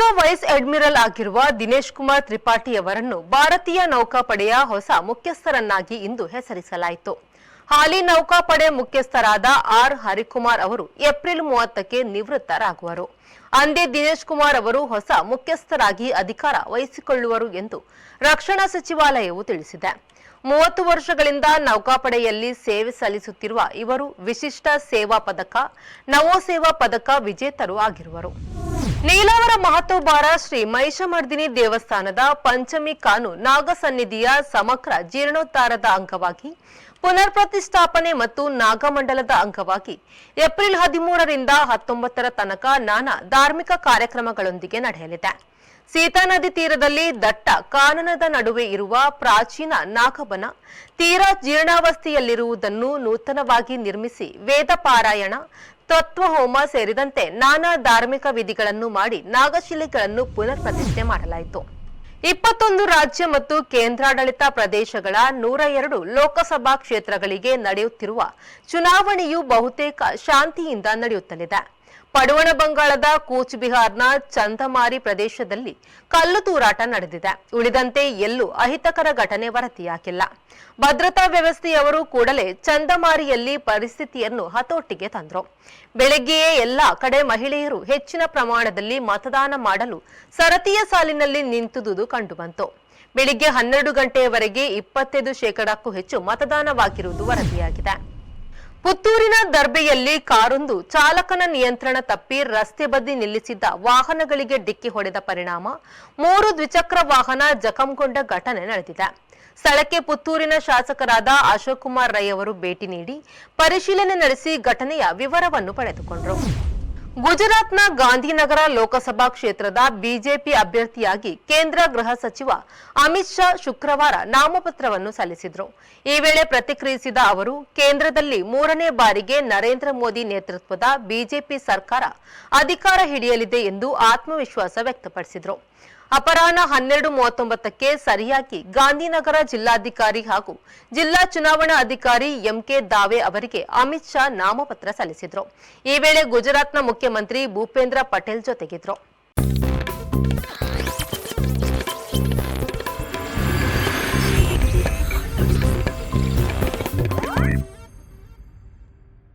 Wise admiral ಆಗಿರುವ ದಿನೇಶ್ ಕುಮಾರ್ ತ್ರಿಪಾಠಿ ಅವರನ್ನು ಭಾರತೀಯ ನೌಕಾಪಡೆಯ ಹೊಸ ಮುಖ್ಯಸ್ಥರನ್ನಾಗಿ ಇಂದು ಹೆಸರಿಸಲಾಯಿತು. ಹಾಲಿ ನೌಕಾಪಡೆ ಮುಖ್ಯಸ್ಥರಾದ ಆರ್ ಹರಿಕುಮಾರ್ ಅವರು ಏಪ್ರಿಲ್ ಮೂವತ್ತಕ್ಕೆ ನಿವೃತ್ತರಾಗುವರು. ಅಂದೇ ದಿನೇಶ್ ಕುಮಾರ್ ಅವರು ಹೊಸ ಮುಖ್ಯಸ್ಥರಾಗಿ ಅಧಿಕಾರ ವಹಿಸಿಕೊಳ್ಳುವರು ಎಂದು ರಕ್ಷಣಾ ಸಚಿವಾಲಯವು ತಿಳಿಸಿದೆ. ಮೂವತ್ತು ವರ್ಷಗಳಿಂದ ನೌಕಾಪಡೆಯಲ್ಲಿ ಸೇವೆ ಸಲ್ಲಿಸುತ್ತಿರುವ ಇವರು ವಿಶಿಷ್ಟ ಸೇವಾ ಪದಕ, ನವೋಸೇವಾ ಪದಕ ವಿಜೇತರು ಆಗಿರುವರು. ನೀಲಾವರ ಮಹತೋಬಾರ ಶ್ರೀ ಮಹಿಷಮರ್ದಿನಿ ದೇವಸ್ಥಾನದ ಪಂಚಮಿ ಕಾನು ನಾಗಸನ್ನಿಧಿಯ ಸಮಗ್ರ ಜೀರ್ಣೋದ್ಧಾರದ ಅಂಗವಾಗಿ ಪುನರ್ ಪ್ರತಿಷ್ಠಾಪನೆ ಮತ್ತು ನಾಗಮಂಡಲದ ಅಂಗವಾಗಿ ಏಪ್ರಿಲ್ ಹದಿಮೂರರಿಂದ ಹತ್ತೊಂಬತ್ತರ ತನಕ ನಾನಾ ಧಾರ್ಮಿಕ ಕಾರ್ಯಕ್ರಮಗಳೊಂದಿಗೆ ನಡೆಯಲಿದೆ. ಸೀತಾ ನದಿ ತೀರದಲ್ಲಿ ದಟ್ಟ ಕಾನನದ ನಡುವೆ ಇರುವ ಪ್ರಾಚೀನ ನಾಗಬನ ತೀರ ಜೀರ್ಣಾವಸ್ಥೆಯಲ್ಲಿರುವುದನ್ನು ನೂತನವಾಗಿ ನಿರ್ಮಿಸಿ ವೇದ ಪಾರಾಯಣ ತತ್ವಹೋಮ ಸೇರಿದಂತೆ ನಾನಾ ಧಾರ್ಮಿಕ ವಿಧಿಗಳನ್ನು ಮಾಡಿ ನಾಗಶಿಲೆಗಳನ್ನು ಪುನರ್ ಪ್ರತಿಷ್ಠೆ ಮಾಡಲಾಯಿತು. ಇಪ್ಪತ್ತೊಂದು ರಾಜ್ಯ ಮತ್ತು ಕೇಂದ್ರಾಡಳಿತ ಪ್ರದೇಶಗಳ ನೂರ ಎರಡು ಲೋಕಸಭಾ ಕ್ಷೇತ್ರಗಳಿಗೆ ನಡೆಯುತ್ತಿರುವ ಚುನಾವಣೆಯು ಬಹುತೇಕ ಶಾಂತಿಯಿಂದ ನಡೆಯುತ್ತಲಿದೆ. ಪಡುವಣ ಬಂಗಾಳದ ಕೂಚ್ ಬಿಹಾರ್ನ ಚಂದಮಾರಿ ಪ್ರದೇಶದಲ್ಲಿ ಕಲ್ಲು ತೂರಾಟ ನಡೆದಿದೆ. ಉಳಿದಂತೆ ಎಲ್ಲೂ ಅಹಿತಕರ ಘಟನೆ ವರದಿಯಾಗಿಲ್ಲ. ಭದ್ರತಾ ವ್ಯವಸ್ಥೆಯವರು ಕೂಡಲೇ ಚಂದಮಾರಿಯಲ್ಲಿ ಪರಿಸ್ಥಿತಿಯನ್ನು ಹತೋಟಿಗೆ ತಂದರು. ಬೆಳಗ್ಗೆಯೇ ಎಲ್ಲಾ ಕಡೆ ಮಹಿಳೆಯರು ಹೆಚ್ಚಿನ ಪ್ರಮಾಣದಲ್ಲಿ ಮತದಾನ ಮಾಡಲು ಸರತಿಯ ಸಾಲಿನಲ್ಲಿ ನಿಂತುದುದು ಕಂಡುಬಂತು. ಬೆಳಿಗ್ಗೆ ಹನ್ನೆರಡು ಗಂಟೆಯವರೆಗೆ ಇಪ್ಪತ್ತೈದು ಶೇಕಡಕ್ಕೂ ಹೆಚ್ಚು ಮತದಾನವಾಗಿರುವುದು ವರದಿಯಾಗಿದೆ. ಪುತ್ತೂರಿನ ದರ್ಬೆಯಲ್ಲಿ ಕಾರೊಂದು ಚಾಲಕನ ನಿಯಂತ್ರಣ ತಪ್ಪಿ ರಸ್ತೆ ಬದಿ ನಿಲ್ಲಿಸಿದ್ದ ವಾಹನಗಳಿಗೆ ಡಿಕ್ಕಿ ಹೊಡೆದ ಪರಿಣಾಮ. ಮೂರು ದ್ವಿಚಕ್ರ ವಾಹನ ಜಖಂಗೊಂಡ ಘಟನೆ ನಡೆದಿದೆ. ಸ್ಥಳಕ್ಕೆ ಪುತ್ತೂರಿನ ಶಾಸಕರಾದ ಅಶೋಕ್ ಕುಮಾರ್ ರೈ ಅವರು ಭೇಟಿ ನೀಡಿ ಪರಿಶೀಲನೆ ನಡೆಸಿ ಘಟನೆಯ ವಿವರವನ್ನು ಪಡೆದುಕೊಂಡರು. ಗುಜರಾತ್ನ ಗಾಂಧಿನಗರ ಲೋಕಸಭಾ ಕ್ಷೇತ್ರದ ಬಿಜೆಪಿ ಅಭ್ಯರ್ಥಿಯಾಗಿ ಕೇಂದ್ರ ಗೃಹ ಸಚಿವ ಅಮಿತ್ ಶಾ ಶುಕ್ರವಾರ ನಾಮಪತ್ರವನ್ನು ಸಲ್ಲಿಸಿದರು. ಈ ವೇಳೆ ಪ್ರತಿಕ್ರಿಯಿಸಿದ ಅವರು, ಕೇಂದ್ರದಲ್ಲಿ ಮೂರನೇ ಬಾರಿಗೆ ನರೇಂದ್ರ ಮೋದಿ ನೇತೃತ್ವದ ಬಿಜೆಪಿ ಸರ್ಕಾರ ಅಧಿಕಾರ ಹಿಡಿಯಲಿದೆ ಎಂದು ಆತ್ಮವಿಶ್ವಾಸ ವ್ಯಕ್ತಪಡಿಸಿದರು. ಅಪರಾಹ್ನ ಹನ್ನೆರಡು ಮೂವತ್ತೊಂಬತ್ತಕ್ಕೆ ಸರಿಯಾಗಿ ಗಾಂಧಿನಗರ ಜಿಲ್ಲಾಧಿಕಾರಿ ಹಾಗೂ ಜಿಲ್ಲಾ ಚುನಾವಣಾ ಅಧಿಕಾರಿ ಎಂಕೆ ದಾವೆ ಅವರಿಗೆ ಅಮಿತ್ ಶಾ ನಾಮಪತ್ರ ಸಲ್ಲಿಸಿದ್ರು. ಈ ವೇಳೆ ಗುಜರಾತ್ನ ಮುಖ್ಯಮಂತ್ರಿ ಭೂಪೇಂದ್ರ ಪಟೇಲ್ ಜೊತೆಗಿದ್ರು.